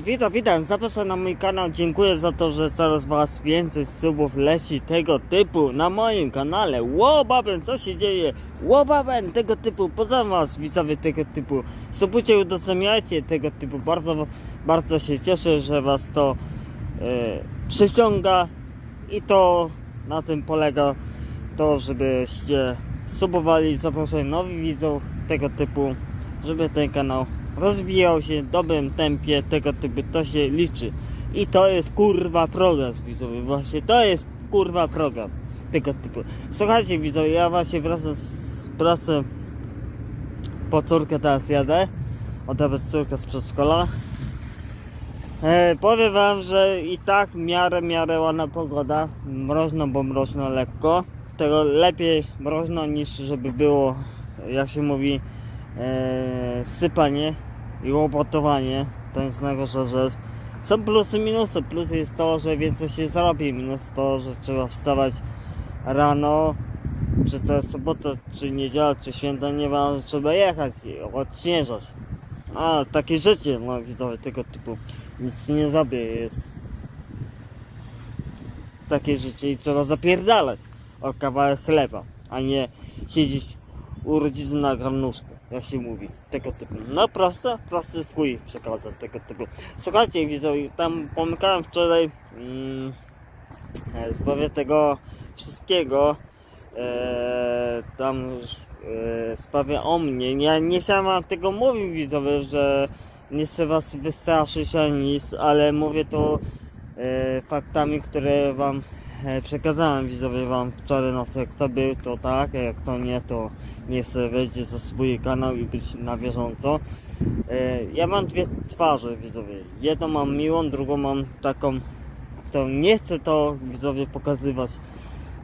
BBS, witam, witam, zapraszam na mój kanał, dziękuję za to, że coraz was więcej subów leci tego typu na moim kanale. Łobaben, co się dzieje? Łobaben, tego typu, pozdrawiam was widzowie tego typu. Subujcie, udostępniajcie tego typu, bardzo, bardzo się cieszę, że was to e, przyciąga i to na tym polega to, żebyście subowali, zapraszali nowych widzów tego typu, żeby ten kanał rozwijał się w dobrym tempie tego typu, to się liczy. I to jest kurwa progres widzowie, właśnie to jest kurwa program tego typu. Słuchajcie widzowie, ja właśnie wracam z pracy po córkę teraz jadę, odebrać córkę z przedszkola. E, powiem wam, że i tak w miarę, miarę ładna pogoda, mroźno, bo mroźno lekko. Tego lepiej mroźno niż żeby było, jak się mówi, e, sypanie i łopotowanie. To jest najgorsza rzecz. Są plusy minusy. Plus jest to, że więcej się zarobi. Minus to, że trzeba wstawać rano, czy to jest sobota, czy niedziela, czy święta, nie ma, że trzeba jechać i odśnieżać. A, takie życie, no widzowie, tego typu. Nic nie zrobię, jest takie życie i trzeba zapierdalać o kawałek chleba, a nie siedzieć u rodziców na garnuszku, jak się mówi, tego typu. No proste, prosty w chuj przekazać tego typu. Słuchajcie widzowie, tam pomykałem wczoraj mm, e, sprawie tego wszystkiego, e, tam e, sprawie o mnie. Ja nie chciałem tego mówić widzowie, że nie chcę was wystraszyć ani nic, ale mówię to e, faktami, które wam e, przekazałem widzowie wam wczoraj no jak kto był to tak, jak kto nie to nie chcę wejść za swój kanał i być na bieżąco. E, ja mam dwie twarze widzowie. Jedną mam miłą, drugą mam taką, którą nie chcę to widzowie pokazywać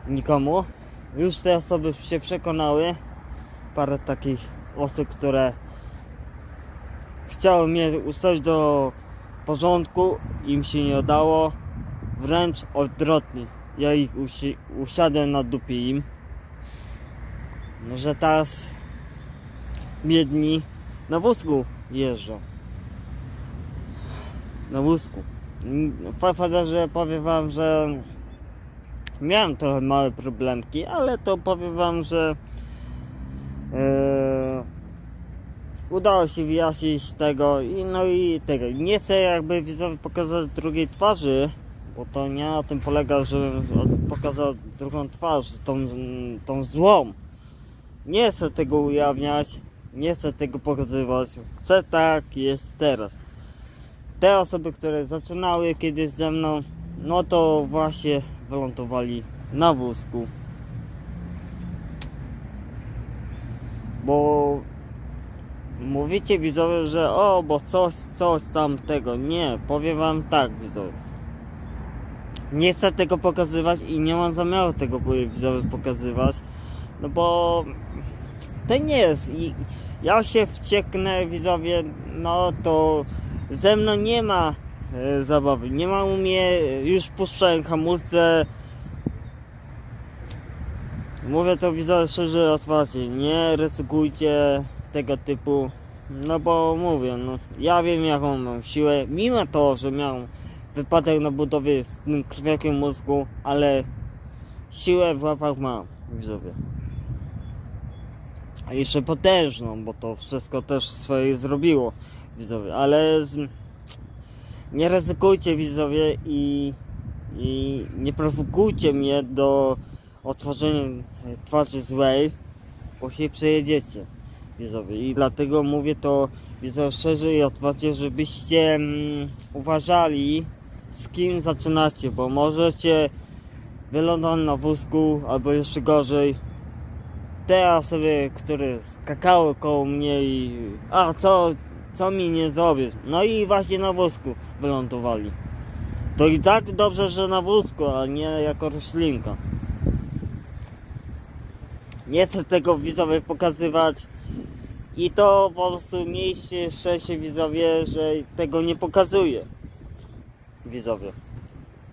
nikomu. Już te osoby się przekonały. Parę takich osób, które chciały mnie ustawić do porządku, im się nie udało. Wręcz odwrotnie. Ja ich usi- usiadłem na dupie im. No, że teraz biedni na wózku jeżdżą. Na wózku. Fakt, że powiem wam, że miałem trochę małe problemki, ale to powiem wam, że e, udało się wyjaśnić tego i no i tego. Nie chcę jakby widzowi pokazać drugiej twarzy, bo to nie na tym polega, żebym pokazał drugą twarz, tą, tą złą. Nie chcę tego ujawniać, nie chcę tego pokazywać. Chcę tak jest teraz. Te osoby, które zaczynały kiedyś ze mną, no to właśnie wylądowali na wózku. Bo mówicie widzowie, że o, bo coś, coś tam tego. Nie, powiem wam tak widzowie. Nie chcę tego pokazywać i nie mam zamiaru tego widzowie pokazywać. No bo to nie jest. I ja się wcieknę widzowie, no to ze mną nie ma e, zabawy. Nie ma u mnie, już puszczałem hamulce. Mówię to widzowie szczerze, otwarcie. Nie ryzykujcie tego typu. No bo mówię, no, ja wiem jaką mam siłę. Mimo to, że miałem wypadek na budowie z tym krwiakiem mózgu, ale siłę w łapach mam, widzowie. A jeszcze potężną, bo to wszystko też swoje zrobiło, widzowie. Ale z... nie ryzykujcie, widzowie, i, i nie prowokujcie mnie do otworzenia twarzy złej, bo się przejedziecie, widzowie. I dlatego mówię to, widzowie, szczerze i otwarcie, żebyście mm, uważali, z kim zaczynacie, bo możecie wylądować na wózku, albo jeszcze gorzej, te osoby, które skakały koło mnie i a co, co mi nie zrobisz? No i właśnie na wózku wylądowali. To i tak dobrze, że na wózku, a nie jako roślinka. Nie chcę tego widzowie pokazywać i to po prostu miejcie szczęście widzowie, że tego nie pokazuję. Widzowie.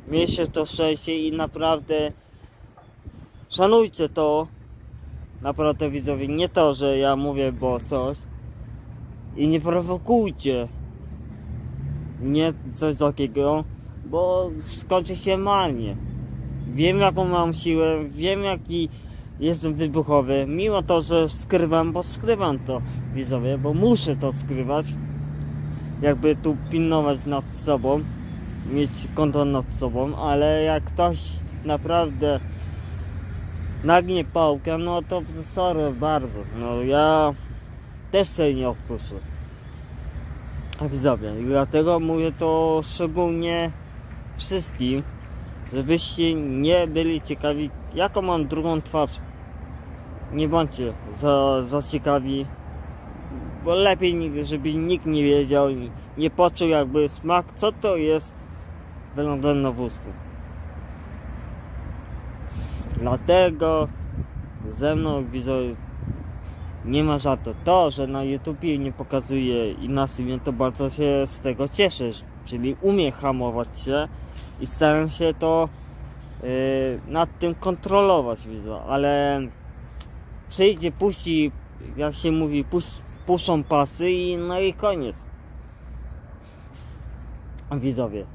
Miejcie to szczęście i naprawdę szanujcie to, naprawdę widzowie, nie to, że ja mówię, bo coś. I nie prowokujcie nie coś takiego, bo skończy się marnie. Wiem jaką mam siłę, wiem jaki jestem wybuchowy, mimo to, że skrywam, bo skrywam to widzowie, bo muszę to skrywać, jakby tu pilnować nad sobą, mieć kontrolę nad sobą, ale jak ktoś naprawdę nagnie pałkę, no to sorry bardzo, no ja też sobie nie odpuszczę. Widzowie, i dlatego mówię to szczególnie wszystkim, żebyście nie byli ciekawi, jaką mam drugą twarz. Nie bądźcie za, za ciekawi, bo lepiej, żeby nikt nie wiedział, nie poczuł jakby smak, co to jest wylądowane na wózku. Dlatego ze mną widzowie nie ma żartu. To, że na YouTubie nie pokazuje i na streamie, to bardzo się z tego cieszę. Czyli umie hamować się i staram się to yy, nad tym kontrolować, widzę. Ale przyjdzie, puści, jak się mówi, puś, puszczą pasy i no i koniec. Widzowie.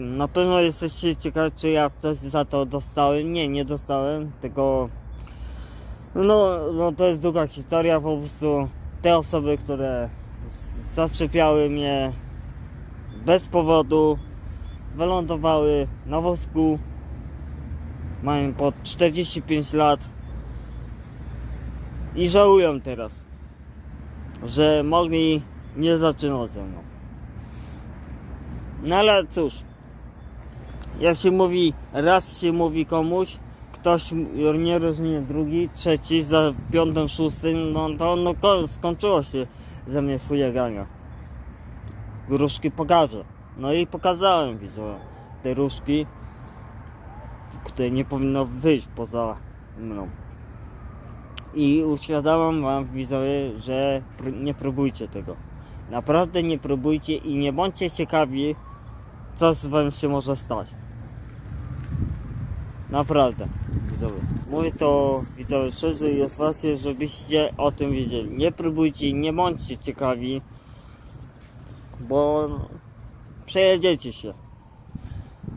Na pewno jesteście ciekawi, czy ja coś za to dostałem. Nie, nie dostałem, tylko no, no to jest długa historia, po prostu te osoby, które zaczepiały mnie bez powodu, wylądowały na wózku, mają po 45 lat i żałują teraz, że mogli nie zaczynać ze mną. No ale cóż, jak się mówi, raz się mówi komuś, ktoś nie rozumie drugi, trzeci, za piątym, szóstym, no to no, ko- skończyło się ze mnie fujegania. Różki pokażę. No i pokazałem widzowie te różki, które nie powinno wyjść poza mną. I uświadamiam wam widzowie, że nie próbujcie tego. Naprawdę nie próbujcie i nie bądźcie ciekawi, co z wami się może stać. Naprawdę, widzowie. Mówię to widzowie szczerze i otwarcie, żebyście o tym wiedzieli. Nie próbujcie, nie bądźcie ciekawi, bo przejedziecie się.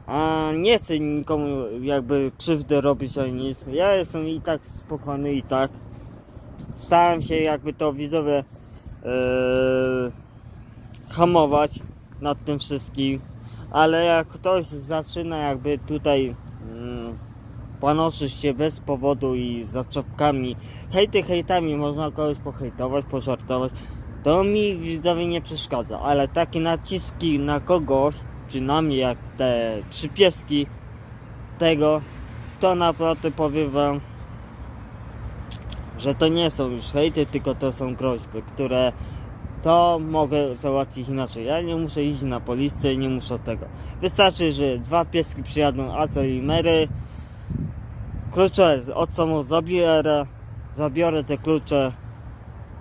A nie chcę nikomu jakby krzywdę robić ani nic. Ja jestem i tak spokojny i tak. Staram się jakby to widzowie yy, hamować nad tym wszystkim. Ale jak ktoś zaczyna jakby tutaj panoszyć się bez powodu i zaczepkami, hejty hejtami, można kogoś pohejtować, pożartować, to mi widzowie nie przeszkadza, ale takie naciski na kogoś, czy na mnie jak te trzy pieski tego, to naprawdę powiem wam, że to nie są już hejty, tylko to są groźby, które to mogę załatwić inaczej. Ja nie muszę iść na policję, nie muszę tego. Wystarczy, że dwa pieski przyjadą Aco i Mary. Klucze od samochodu zabiorę, te klucze,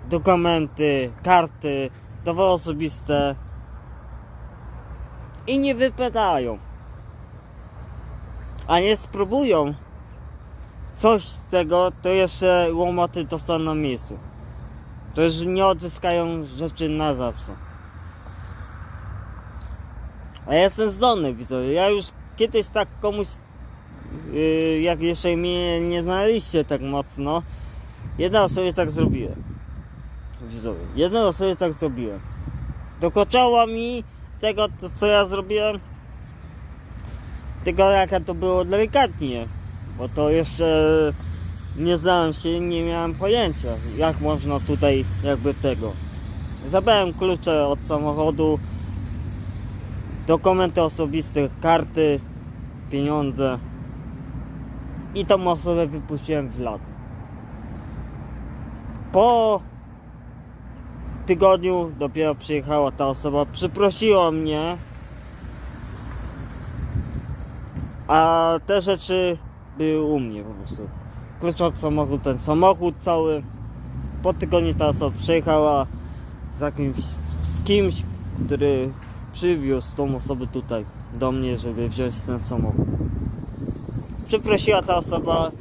dokumenty, karty, dowody osobiste i nie wypytają. A nie spróbują coś z tego, to jeszcze łomoty dostaną na miejscu. To już nie odzyskają rzeczy na zawsze. A ja jestem zdolny, widzowie. Ja już kiedyś tak komuś, jak jeszcze mnie nie znaliście tak mocno, jedna osobie tak zrobiłem. Widzowie, jedna osobie tak zrobiłem. Dokoczała mi tego, co ja zrobiłem, tylko jaka to było delikatnie, bo to jeszcze nie znałem się, nie miałem pojęcia, jak można tutaj jakby tego. Zabrałem klucze od samochodu, dokumenty osobiste, karty, pieniądze i tą osobę wypuściłem w las. Po tygodniu dopiero przyjechała ta osoba, przeprosiła mnie, a te rzeczy były u mnie po prostu klucz od samochodu, ten samochód cały. Po tygodniu ta osoba przyjechała z jakimś, z kimś, który przywiózł tą osobę tutaj do mnie, żeby wziąć ten samochód. Przeprosiła ta osoba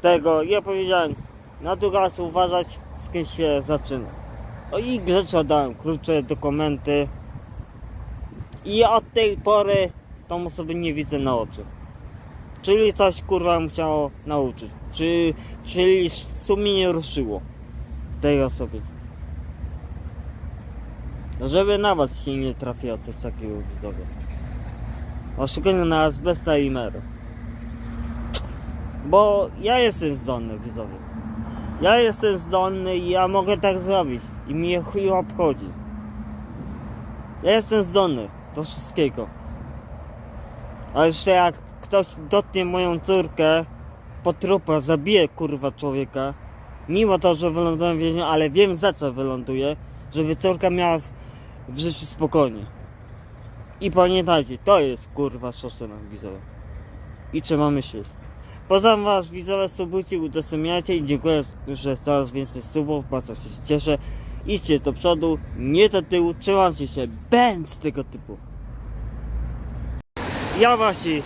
tego, ja powiedziałem, na drugi raz uważać z kim się zaczyna. O i grzecznie dałem klucze, dokumenty I od tej pory tą osobę nie widzę na oczy. Czyli coś kurwa musiało nauczyć. Czy, czyli sumienie ruszyło tej osoby. Żeby nawet się nie trafiło coś takiego widzowie. Oszukanie na azbesta i mero. Bo ja jestem zdolny widzowie. Ja jestem zdolny i ja mogę tak zrobić. I mnie chuj obchodzi. Ja jestem zdolny do wszystkiego. A jeszcze jak ktoś dotknie moją córkę, potrupa, zabije kurwa człowieka, mimo to, że wyląduje w więzieniu, ale wiem za co wyląduje, żeby córka miała w, w życiu spokojnie. I pamiętajcie, to jest kurwa szoszena widzowie. I trzeba myśleć. Poza was widzowie subujcie, udostępniajcie i dziękuję, że coraz więcej subów, bardzo się cieszę. Idźcie do przodu, nie do tyłu, trzymajcie się, będz tego typu. Ja właśnie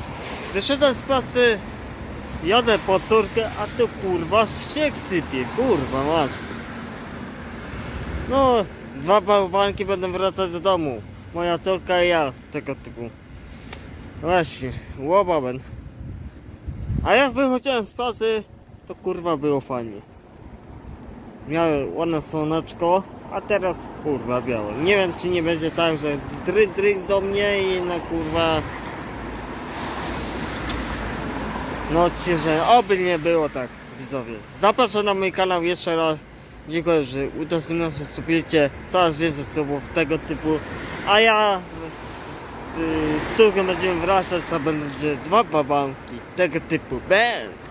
wyszedłem z pracy, jadę po córkę, a tu kurwa śnieg sypie, kurwa masz. No, dwa bałwanki będą wracać do domu. Moja córka i ja, tego typu. Właśnie, łobaben. A jak wychodziłem z pracy, to kurwa było fajnie. Miałem ładne słoneczko, a teraz kurwa biało. Nie wiem czy nie będzie tak, że dryk dryk do mnie i na kurwa... No ci, że oby nie było tak widzowie. Zapraszam na mój kanał jeszcze raz. Dziękuję, że udostępniacie, subujecie coraz więcej subów tego typu. A ja z córką będziemy wracać, to będzie dwa babanki tego typu. Bez!